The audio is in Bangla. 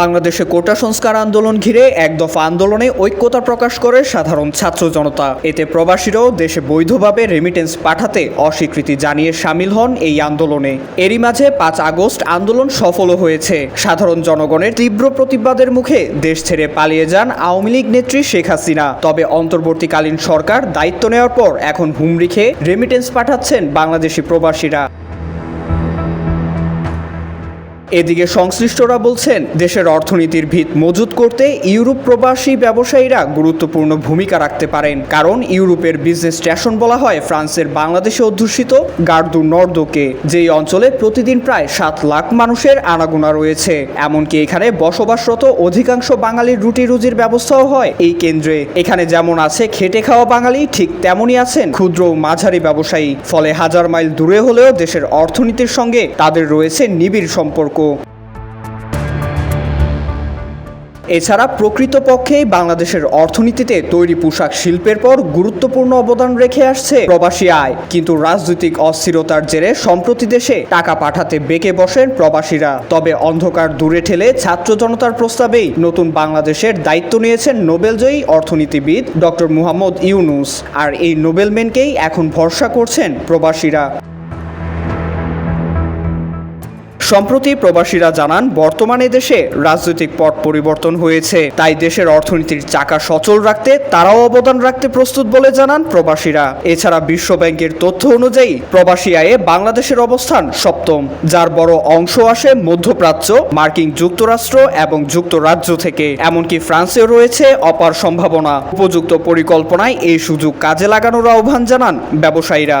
বাংলাদেশে কোটা সংস্কার আন্দোলন ঘিরে এক দফা আন্দোলনে ঐক্যতা প্রকাশ করে সাধারণ ছাত্র জনতা। এতে প্রবাসীরাও দেশে বৈধভাবে রেমিটেন্স পাঠাতে অস্বীকৃতি জানিয়ে সামিল হন এই আন্দোলনে। এরই মাঝে পাঁচ আগস্ট আন্দোলন সফলও হয়েছে। সাধারণ জনগণের তীব্র প্রতিবাদের মুখে দেশ ছেড়ে পালিয়ে যান আওয়ামী লীগ নেত্রী শেখ হাসিনা। তবে অন্তর্বর্তীকালীন সরকার দায়িত্ব নেওয়ার পর এখন হুমড়ি খেয়ে রেমিটেন্স পাঠাচ্ছেন বাংলাদেশি প্রবাসীরা। এদিকে সংশ্লিষ্টরা বলছেন, দেশের অর্থনীতির ভিত মজুত করতে ইউরোপ প্রবাসী ব্যবসায়ীরা গুরুত্বপূর্ণ ভূমিকা রাখতে পারেন। কারণ ইউরোপের বিজনেস স্টেশন বলা হয় ফ্রান্সের বাংলাদেশে অধ্যুষিত গার্দু নর্দোকে, যেই অঞ্চলে প্রতিদিন প্রায় সাত লাখ মানুষের আনাগোনা রয়েছে। এমনকি এখানে বসবাসরত অধিকাংশ বাঙালির রুটি রুজির ব্যবস্থাও হয় এই কেন্দ্রে। এখানে যেমন আছে খেটে খাওয়া বাঙালি, ঠিক তেমনই আছেন ক্ষুদ্র মাঝারি ব্যবসায়ী। ফলে হাজার মাইল দূরে হলেও দেশের অর্থনীতির সঙ্গে তাদের রয়েছে নিবিড় সম্পর্ক। এছাড়া প্রকৃতপক্ষেই বাংলাদেশের অর্থনীতিতে তৈরি পোশাক শিল্পের পর গুরুত্বপূর্ণ অবদান রেখে আসছে প্রবাসী আয়। কিন্তু রাজনৈতিক অস্থিরতার জেরে সম্প্রতি দেশে টাকা পাঠাতে বেঁকে বসেন প্রবাসীরা। তবে অন্ধকার দূরে ঠেলে ছাত্র জনতার প্রস্তাবেই নতুন বাংলাদেশের দায়িত্ব নিয়েছেন নোবেলজয়ী অর্থনীতিবিদ ডক্টর মুহাম্মদ ইউনুস। আর এই নোবেলম্যানকেই এখন ভরসা করছেন প্রবাসীরা। সম্প্রতি প্রবাসীরা জানান, বর্তমানে দেশে রাজনৈতিক পট পরিবর্তন হয়েছে। তাই দেশের অর্থনীতির চাকা সচল রাখতে, তারাও অবদান রাখতে প্রস্তুত বলে জানান প্রবাসীরা। এছাড়া বিশ্ব ব্যাংকের তথ্য অনুযায়ী, প্রবাসী আয়ে বাংলাদেশের অবস্থান সপ্তম, যার বড় অংশ আসে মধ্যপ্রাচ্য, মার্কিন যুক্তরাষ্ট্র এবং যুক্তরাজ্য থেকে। এমনকি ফ্রান্সেও রয়েছে অপার সম্ভাবনা। উপযুক্ত পরিকল্পনায় এই সুযোগ কাজে লাগানোর আহ্বান জানান ব্যবসায়ীরা।